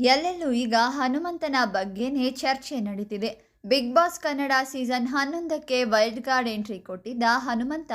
ಎಲ್ಲೆಲ್ಲೂ ಈಗ ಹನುಮಂತನ ಬಗ್ಗೆನೇ ಚರ್ಚೆ ನಡೀತಿದೆ. ಬಿಗ್ ಬಾಸ್ ಕನ್ನಡ ಸೀಸನ್ ಹನ್ನೊಂದಕ್ಕೆ ವೈಲ್ಡ್ ಕಾರ್ಡ್ ಎಂಟ್ರಿ ಕೊಟ್ಟಿದ್ದ ಹನುಮಂತ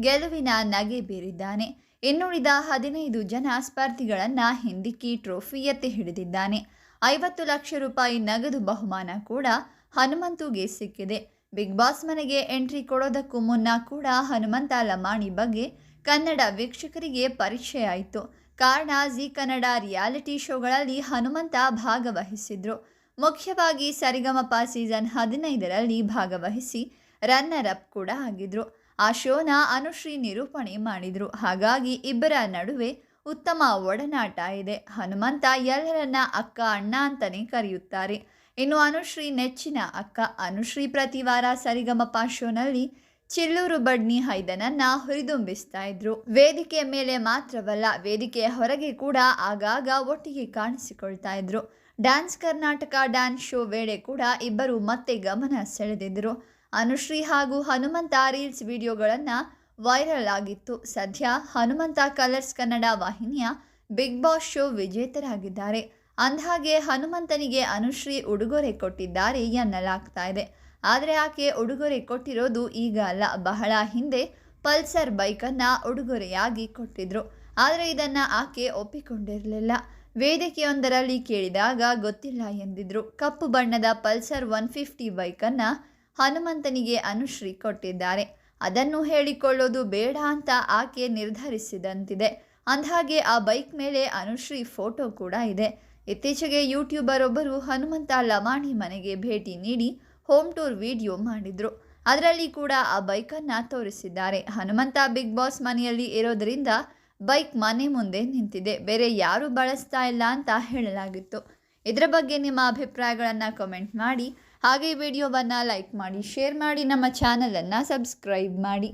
ಗೆಲುವಿನ ನಗೆ ಬೀರಿದ್ದಾನೆ. ಇನ್ನುಳಿದ ಹದಿನೈದು ಜನ ಸ್ಪರ್ಧಿಗಳನ್ನು ಹಿಂದಿಕ್ಕಿ ಟ್ರೋಫಿ ಎತ್ತಿ ಹಿಡಿದಿದ್ದಾನೆ. ಐವತ್ತು ಲಕ್ಷ ರೂಪಾಯಿ ನಗದು ಬಹುಮಾನ ಕೂಡ ಹನುಮಂತುಗೆ ಸಿಕ್ಕಿದೆ. ಬಿಗ್ ಬಾಸ್ ಮನೆಗೆ ಎಂಟ್ರಿ ಕೊಡೋದಕ್ಕೂ ಮುನ್ನ ಕೂಡ ಹನುಮಂತ ಲಮಾಣಿ ಬಗ್ಗೆ ಕನ್ನಡ ವೀಕ್ಷಕರಿಗೆ ಪರಿಚಯ ಆಯಿತು. ಕಾರಣ ಜಿ ಕನ್ನಡ ರಿಯಾಲಿಟಿ ಶೋಗಳಲ್ಲಿ ಹನುಮಂತ ಭಾಗವಹಿಸಿದ್ರು. ಮುಖ್ಯವಾಗಿ ಸರಿಗಮಪ ಸೀಸನ್ ಹದಿನೈದರಲ್ಲಿ ಭಾಗವಹಿಸಿ ರನ್ನರ್ ಅಪ್ ಕೂಡ ಆಗಿದ್ರು. ಆ ಶೋನ ಅನುಶ್ರೀ ನಿರೂಪಣೆ ಮಾಡಿದ್ರು. ಹಾಗಾಗಿ ಇಬ್ಬರ ನಡುವೆ ಉತ್ತಮ ಒಡನಾಟ ಇದೆ. ಹನುಮಂತ ಎಲ್ಲರನ್ನ ಅಕ್ಕ ಅಣ್ಣ ಅಂತಲೇ ಕರೆಯುತ್ತಾರೆ. ಇನ್ನು ಅನುಶ್ರೀ ನೆಚ್ಚಿನ ಅಕ್ಕ. ಅನುಶ್ರೀ ಪ್ರತಿ ವಾರ ಸರಿಗಮಪ ಶೋನಲ್ಲಿ ಚಿಲ್ಲೂರು ಬಡ್ನಿ ಹೈದನನ್ನ ಹುರಿದುಂಬಿಸ್ತಾ ಇದ್ರು. ವೇದಿಕೆಯ ಮೇಲೆ ಮಾತ್ರವಲ್ಲ, ವೇದಿಕೆಯ ಹೊರಗೆ ಕೂಡ ಆಗಾಗ ಒಟ್ಟಿಗೆ ಕಾಣಿಸಿಕೊಳ್ತಾ ಇದ್ರು. ಡ್ಯಾನ್ಸ್ ಕರ್ನಾಟಕ ಡ್ಯಾನ್ಸ್ ಶೋ ವೇಳೆ ಕೂಡ ಇಬ್ಬರು ಮತ್ತೆ ಗಮನ ಸೆಳೆದಿದ್ರು. ಅನುಶ್ರೀ ಹಾಗೂ ಹನುಮಂತ ರೀಲ್ಸ್ ವಿಡಿಯೋಗಳನ್ನು ವೈರಲ್ ಆಗಿತ್ತು. ಸದ್ಯ ಹನುಮಂತ ಕಲರ್ಸ್ ಕನ್ನಡ ವಾಹಿನಿಯ ಬಿಗ್ ಬಾಸ್ ಶೋ ವಿಜೇತರಾಗಿದ್ದಾರೆ. ಅಂದಹಾಗೆ ಹನುಮಂತನಿಗೆ ಅನುಶ್ರೀ ಉಡುಗೊರೆ ಕೊಟ್ಟಿದ್ದಾರೆ ಎನ್ನಲಾಗ್ತಾ ಇದೆ. ಆದರೆ ಆಕೆ ಉಡುಗೊರೆ ಕೊಟ್ಟಿರೋದು ಈಗ ಅಲ್ಲ, ಬಹಳ ಹಿಂದೆ ಪಲ್ಸರ್ ಬೈಕನ್ನು ಉಡುಗೊರೆಯಾಗಿ ಕೊಟ್ಟಿದ್ರು. ಆದರೆ ಇದನ್ನು ಆಕೆ ಒಪ್ಪಿಕೊಂಡಿರಲಿಲ್ಲ. ವೇದಿಕೆಯೊಂದರಲ್ಲಿ ಕೇಳಿದಾಗ ಗೊತ್ತಿಲ್ಲ ಎಂದಿದ್ರು. ಕಪ್ಪು ಬಣ್ಣದ ಪಲ್ಸರ್ ಒನ್ ಫಿಫ್ಟಿ ಬೈಕನ್ನು ಹನುಮಂತನಿಗೆ ಅನುಶ್ರೀ ಕೊಟ್ಟಿದ್ದಾರೆ. ಅದನ್ನು ಹೇಳಿಕೊಳ್ಳೋದು ಬೇಡ ಅಂತ ಆಕೆ ನಿರ್ಧರಿಸಿದಂತಿದೆ. ಅಂದಹಾಗೆ ಆ ಬೈಕ್ ಮೇಲೆ ಅನುಶ್ರೀ ಫೋಟೋ ಕೂಡ ಇದೆ. ಇತ್ತೀಚೆಗೆ ಯೂಟ್ಯೂಬರ್ ಒಬ್ಬರು ಹನುಮಂತ ಲಮಾಣಿ ಮನೆಗೆ ಭೇಟಿ ನೀಡಿ ಹೋಮ್ ಟೂರ್ ವಿಡಿಯೋ ಮಾಡಿದ್ರು. ಅದರಲ್ಲಿ ಕೂಡ ಆ ಬೈಕನ್ನು ತೋರಿಸಿದ್ದಾರೆ. ಹನುಮಂತ ಬಿಗ್ ಬಾಸ್ ಮನೆಯಲ್ಲಿ ಇರೋದರಿಂದ ಬೈಕ್ ಮನೆ ಮುಂದೆ ನಿಂತಿದೆ. ಬೇರೆ ಯಾರೂ ಬಳಸ್ತಾ ಇಲ್ಲ ಅಂತ ಹೇಳಲಾಗಿತ್ತು. ಇದರ ಬಗ್ಗೆ ನಿಮ್ಮ ಅಭಿಪ್ರಾಯಗಳನ್ನು ಕಮೆಂಟ್ ಮಾಡಿ. ಹಾಗೆ ವಿಡಿಯೋವನ್ನು ಲೈಕ್ ಮಾಡಿ ಶೇರ್ ಮಾಡಿ, ನಮ್ಮ ಚಾನಲನ್ನು ಸಬ್ಸ್ಕ್ರೈಬ್ ಮಾಡಿ.